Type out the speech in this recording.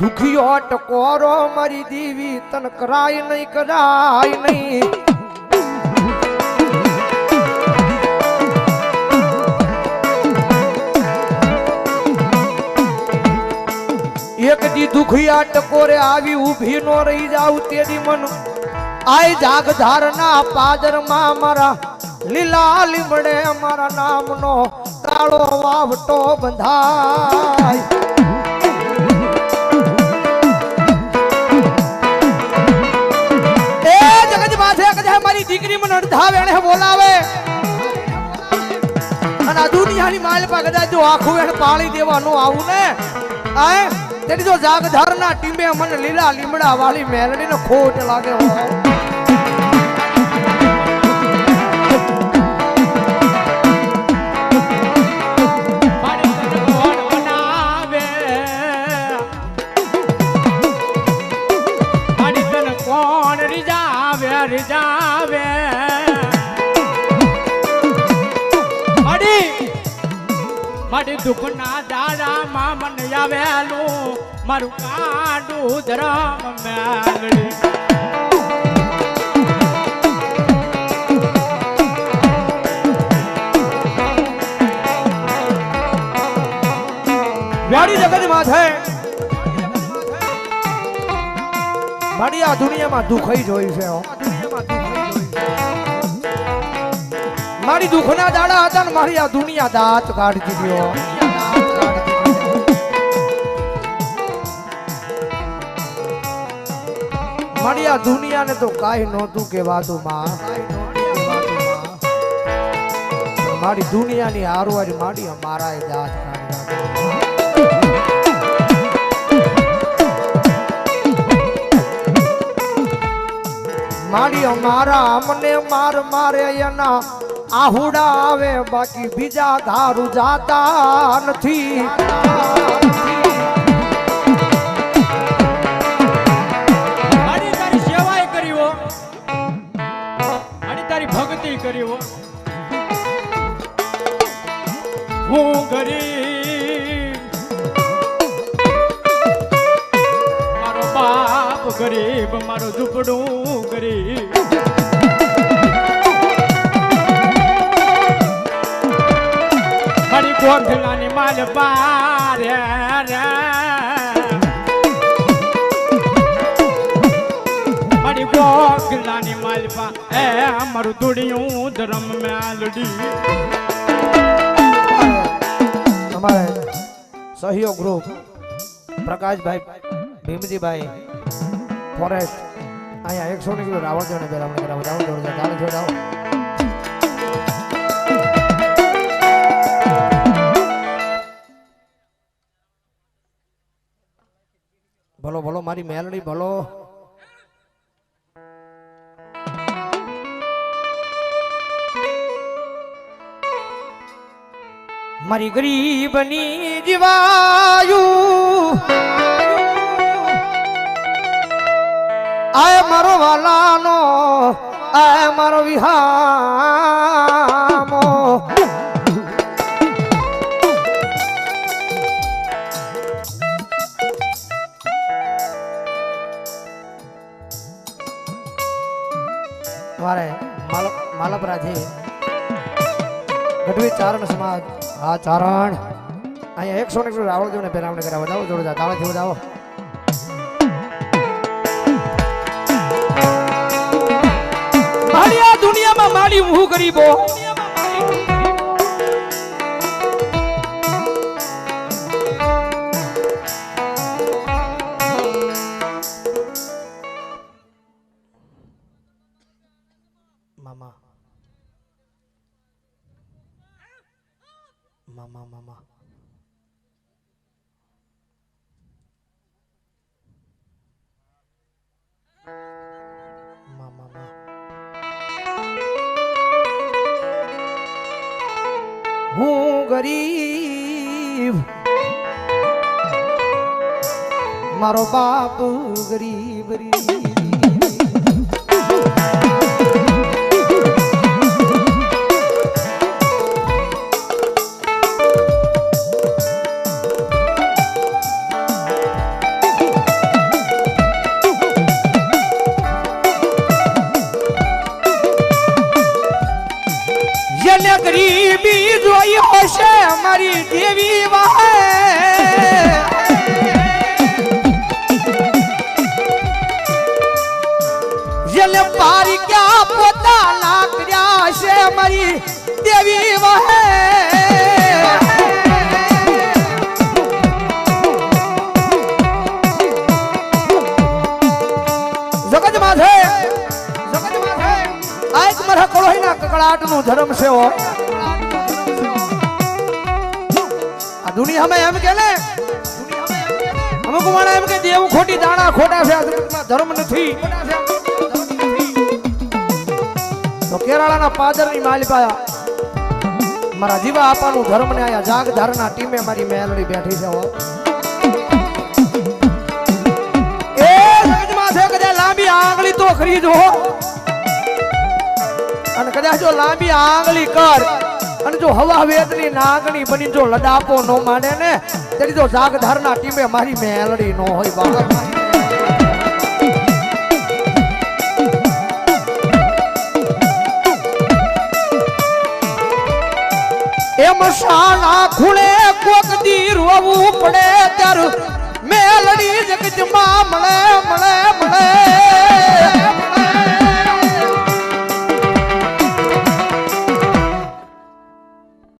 દુખિયો ટકોરો મારી દેવી તન કરાય નહીં કરાય નહીં. એક દી દુખિયા ટકોરે આવી ઊભી નો રહી જાવ તેની મન. આય જાગધારના પાદરમાં મારા લીલા લીમડે મારા નામનો તાળો વાવટો બંધાય. દીકરી મને અડધાવે એને બોલાવે. અને આ દુનિયાની માલ પા કદાચ જો આખું એને પાળી દેવાનું આવું ને, આય, તેની જો જાગધારના ટીમે મને લીલા લીમડા વાળી મેલડીને ખોટ લાગે હોય. મારી મારી દુઃખના દાડામાં મન આવેલું. મારું કાંડું ધરમ જગત માથે. મારી આ દુનિયામાં દુઃખ જ હોય છે મારી દુઃખના દાડા હતા ને મારી આ દુનિયા દાંત કાઢી દીધો મારી આ દુનિયાને તો કાંઈ નહોતું કહેવાતું, માં મારી દુનિયાની હારવારી મારી મારા દાંત. મારી અમારા અમને માર મારે એના આહુડા આવે બાકી બીજા ધારું જાતા નથી. ભક્તિ કરી હું ગરીબ. મારો બાપ ગરીબ, મારો ઝૂંપડું ગરીબ. મારી ગોખલાની માલ પારે રે. મારી ગોગલાની માલપા એ અમારું દુડિયું ધરમ મેલડી. અમારે સહયોગ ગ્રુપ પ્રકાશભાઈ ભીમજીભાઈ ફોરેસ્ટ. અહીંયા એકસો ની કિલો રાવણ જોડે પેલા આપણે કરાવો રાવણ જોડે ચાલે જોડે રાવણ ભલો ભલો મારી મેલડી ભલો. મારી ગરીબની જીવાયું. આ મારો વાલાનો આય મારો વિહામો મારે માલ માલપરાથી ગઢવી ચારણ સમાજ. હા, ચારણ. અહીંયા એકસો ને એકસો રાવળ જોડે પેલા આપણે જોડે જાઓ તાળા જેવું જાઓ દુનિયામાં મારી હું ગરીબો. મામા મામા હું ગરીબ. મારો બાપ ગરીબ ગરીબ. છે અમારી દેવી વાહે. જેને પારી ક્યાં પોતા લાકડ્યા છે મારી દેવી વાહે. મારા કકળાટનું ધર્મ છે હો હમે એમ કે ને? અમુક માણા એમ કે દેવું ખોટી, દાણા ખોટા છે ધર્મ નથી. તો કેરાળાના પાદરની માલિકા મારા જીવા આપાનું ધર્મ ને આયા જાગ ધારના ટીમે મારી મેલડી બેઠી છે એ સમજમાં છે કદાચ લાંબી આંગળી તો ખરીદો અને કદાચ જો લાંબી આંગળી કર અને જો હવા વેદની નાગણી બની, જો લડાપો નો માંડે ને, તેની જો જાગધારના ટીમે મારી મેલડી નો હોય બાબા એમ શાના ખૂણે કોક દી રોવું પડે ત્યારે મેલડી જગતમાં મળે